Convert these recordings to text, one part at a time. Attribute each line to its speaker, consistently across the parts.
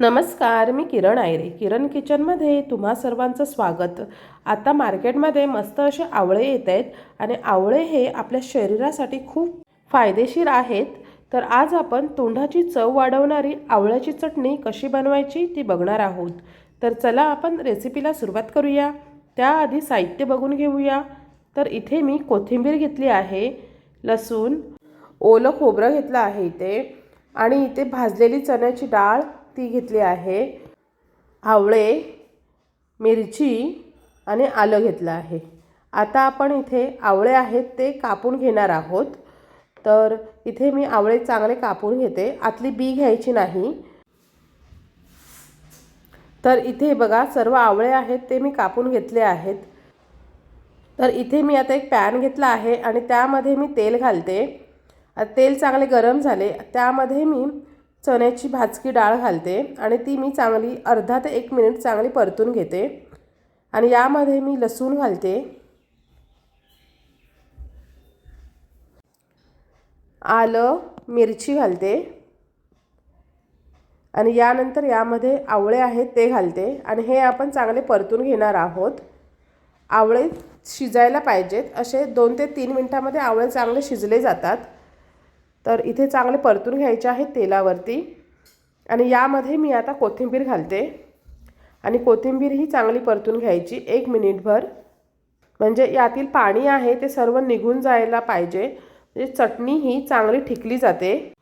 Speaker 1: नमस्कार मी किरण आयरे. किरण किचनमध्ये तुम्हा सर्वांचं स्वागत. आता मार्केटमध्ये मस्त असे आवळे येत आहेत आणि आवळे हे आपल्या शरीरासाठी खूप फायदेशीर आहेत. तर आज आपण तोंडाची चव वाढवणारी आवळ्याची चटणी कशी बनवायची ती बघणार आहोत. तर चला आपण रेसिपीला सुरुवात करूया. त्याआधी साहित्य बघून घेऊया. तर इथे मी कोथिंबीर घेतली आहे लसूण ओलं खोबरं घेतलं आहे इथे आणि इथे भाजलेली चण्याची डाळ ती घेतली आहे. आवळे मिरची आणि आलं घेतलं आहे. आता आपण इथे आवळे आहेत ते कापून घेणार आहोत. तर इथे मी आवळे चांगले कापून घेते. आतली बी घ्यायची नाही. तर इथे बघा सर्व आवळे आहेत ते मी कापून घेतले आहेत. तर इथे मी आता एक पॅन घेतला आहे आणि त्यामध्ये मी तेल घालते. तेल चांगले गरम झाले. त्यामध्ये मी चण्याची भाजकी डाळ घालते आणि ती मी चांगली अर्धा ते एक मिनिट चांगली परतून घेते. आणि यामध्ये मी लसूण घालते. आलं मिरची घालते. आणि यानंतर यामध्ये आवळे आहेत ते घालते. आणि हे आपण चांगले परतून घेणार आहोत. आवळे शिजायला पाहिजेत. असे दोन ते तीन मिनटामध्ये आवळे चांगले शिजले जातात. तर इथे चांगले परतून घ्यायचे आहेत तेलावरती. आणि यामध्ये मी आता कोथिंबीर घालते. आणि कोथिंबीर ही चांगली परतून घ्यायची एक मिनिटभर. म्हणजे यातील पाणी आहे ते सर्व निघून जायला पाहिजे. म्हणजे चटणी ही चांगली ठिकली जाते.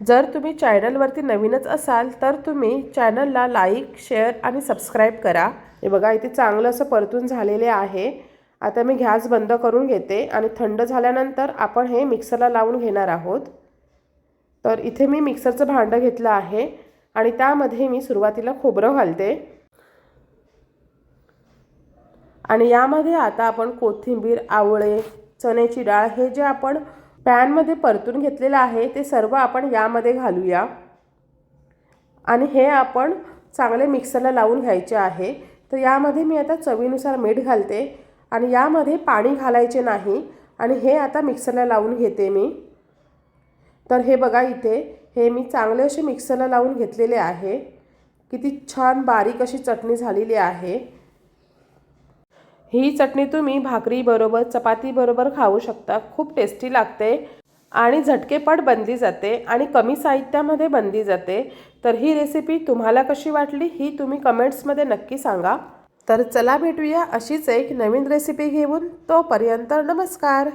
Speaker 1: जर तुम्ही चॅनलवरती नवीनच असाल तर तुम्ही चॅनलला लाईक शेअर आणि सबस्क्राईब करा. हे बघा इथे चांगलं असं परतून झालेले आहे. आता मी गॅस बंद करून घेते आणि थंड झाल्यानंतर आपण हे मिक्सरला लावून घेणार आहोत. तर इथे मी मिक्सरचं भांडं घेतलं आहे आणि त्यामध्ये मी सुरुवातीला खोबरं घालते. आणि यामध्ये आता आपण कोथिंबीर आवळे चण्याची डाळ हे जे आपण पॅनमध्ये परतून घेतलेलं आहे ते सर्व आपण यामध्ये घालूया. आणि हे आपण चांगले मिक्सरला लावून घ्यायचे आहे. तर यामध्ये मी आता चवीनुसार मीठ घालते आणि यामध्ये पाणी घालायचे नाही आणि हे आता मिक्सरला लावून घेते मी. तर हे बघा इथे हे मी चांगले असे मिक्सरला लावून घेतलेले आहे. किती छान बारीक अशी चटणी झालेली आहे. ही चटणी तुम्ही भाकरीबरोबर चपातीबरोबर खाऊ शकता. खूप टेस्टी लागते आणि झटकेपट बनली जाते आणि कमी साहित्यामध्ये बनली जाते. तर ही रेसिपी तुम्हाला कशी वाटली ही तुम्ही कमेंट्समध्ये नक्की सांगा. तर चला भेटूया अशीच एक नवीन रेसिपी घेऊन. तोपर्यंत नमस्कार.